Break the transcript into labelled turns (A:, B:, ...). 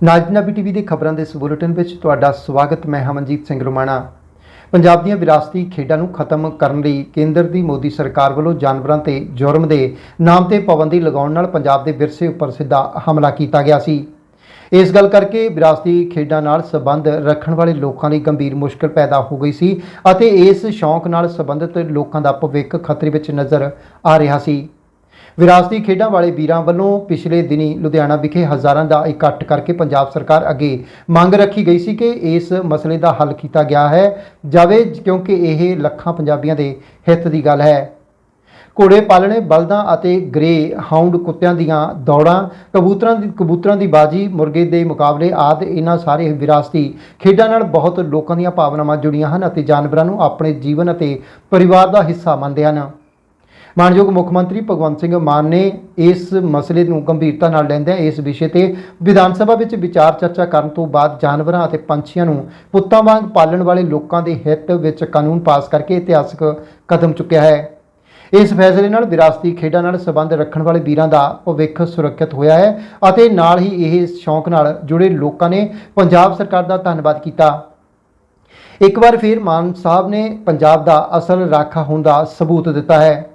A: ਨਾਜਨਾਬੀ TV ਦੇ ਖਬਰਾਂ ਦੇ ਇਸ ਬੁਲੇਟਿਨ ਵਿੱਚ ਤੁਹਾਡਾ ਸਵਾਗਤ, ਮੈਂ ਹਮਨਜੀਤ ਸਿੰਘ ਰੋਮਾਣਾ। ਪੰਜਾਬ ਦੀਆਂ ਵਿਰਾਸਤੀ ਖੇਡਾਂ ਨੂੰ ਖਤਮ ਕਰਨ ਲਈ ਕੇਂਦਰ ਦੀ ਮੋਦੀ ਸਰਕਾਰ ਵੱਲੋਂ ਜਾਨਵਰਾਂ ਤੇ ਜੁਰਮ ਦੇ ਨਾਮ ਤੇ ਪਾਬੰਦੀ ਲਗਾਉਣ ਨਾਲ ਪੰਜਾਬ ਦੇ ਵਿਰਸੇ ਉੱਪਰ ਸਿੱਧਾ ਹਮਲਾ ਕੀਤਾ ਗਿਆ ਸੀ। ਇਸ ਗੱਲ ਕਰਕੇ ਵਿਰਾਸਤੀ ਖੇਡਾਂ ਨਾਲ ਸੰਬੰਧ ਰੱਖਣ ਵਾਲੇ ਲੋਕਾਂ ਲਈ ਗੰਭੀਰ ਮੁਸ਼ਕਲ ਪੈਦਾ ਹੋ ਗਈ ਸੀ ਅਤੇ ਇਸ ਸ਼ੌਂਕ ਨਾਲ ਸੰਬੰਧਿਤ ਲੋਕਾਂ ਦਾ ਭਵਿੱਖ ਖਤਰੇ ਵਿੱਚ ਨਜ਼ਰ ਆ ਰਿਹਾ ਸੀ। ਵਿਰਾਸਤੀ ਖੇਡਾਂ ਵਾਲੇ ਵੀਰਾਂ ਵੱਲੋਂ ਪਿਛਲੇ ਦਿਨੀ ਲੁਧਿਆਣਾ ਵਿਖੇ ਹਜ਼ਾਰਾਂ ਦਾ ਇਕੱਠ ਕਰਕੇ ਪੰਜਾਬ ਸਰਕਾਰ ਅੱਗੇ ਮੰਗ ਰੱਖੀ ਗਈ ਸੀ ਕਿ ਇਸ ਮਸਲੇ ਦਾ ਹੱਲ ਕੀਤਾ ਗਿਆ ਹੈ, ਜਾਵੇ ਕਿਉਂਕਿ ਇਹ ਲੱਖਾਂ ਪੰਜਾਬੀਆਂ ਦੇ ਹਿੱਤ ਦੀ ਗੱਲ ਹੈ। ਘੋੜੇ ਪਾਲਣੇ, ਬਲਦਾਂ ਅਤੇ ਗ੍ਰੇ ਹਾਊਂਡ ਕੁੱਤਿਆਂ ਦੀਆਂ ਦੌੜਾਂ, ਕਬੂਤਰਾਂ ਦੀ ਕਬੂਤਰਾਂ ਦੀ ਬਾਜੀ, ਮੁਰਗੇ ਦੇ ਮੁਕਾਬਲੇ ਆਦਿ, ਇਹਨਾਂ ਸਾਰੇ ਵਿਰਾਸਤੀ ਖੇਡਾਂ ਨਾਲ ਬਹੁਤ ਲੋਕਾਂ ਦੀਆਂ ਭਾਵਨਾਵਾਂ ਜੁੜੀਆਂ ਹਨ ਅਤੇ ਜਾਨਵਰਾਂ ਨੂੰ ਆਪਣੇ ਜੀਵਨ ਅਤੇ ਪਰਿਵਾਰ ਦਾ ਹਿੱਸਾ ਮੰਨਦੇ ਹਨ। ਮਾਨਯੋਗ ਮੁੱਖ ਮੰਤਰੀ ਭਗਵੰਤ ਸਿੰਘ ਮਾਨ ਨੇ ਇਸ ਮਸਲੇ ਨੂੰ ਗੰਭੀਰਤਾ ਨਾਲ ਲੈਂਦਿਆਂ ਇਸ ਵਿਸ਼ੇ ਤੇ ਵਿਧਾਨ ਸਭਾ ਵਿੱਚ ਵਿਚਾਰ ਚਰਚਾ ਕਰਨ ਤੋਂ ਬਾਅਦ ਜਾਨਵਰਾਂ ਅਤੇ ਪੰਛੀਆਂ ਨੂੰ ਪੁੱਤਾਂ ਵਾਂਗ ਪਾਲਣ ਵਾਲੇ ਲੋਕਾਂ ਦੇ ਹਿੱਤ ਵਿੱਚ ਕਾਨੂੰਨ ਪਾਸ ਕਰਕੇ ਇਤਿਹਾਸਕ ਕਦਮ ਚੁੱਕਿਆ ਹੈ। ਇਸ ਫੈਸਲੇ ਨਾਲ ਵਿਰਾਸਤੀ ਖੇਡਾਂ ਨਾਲ ਸੰਬੰਧ ਰੱਖਣ ਵਾਲੇ ਵੀਰਾਂ ਦਾ ਭਵਿੱਖ ਸੁਰੱਖਿਅਤ ਹੋਇਆ ਹੈ ਅਤੇ ਨਾਲ ਹੀ ਇਹ ਸ਼ੌਂਕ ਨਾਲ ਜੁੜੇ ਲੋਕਾਂ ਨੇ ਪੰਜਾਬ ਸਰਕਾਰ ਦਾ ਧੰਨਵਾਦ ਕੀਤਾ। ਇੱਕ ਵਾਰ ਫਿਰ ਮਾਨ ਸਾਹਿਬ ਨੇ ਪੰਜਾਬ ਦਾ ਅਸਲ ਰਾਖਾ ਹੋਣ ਦਾ ਸਬੂਤ ਦਿੱਤਾ ਹੈ।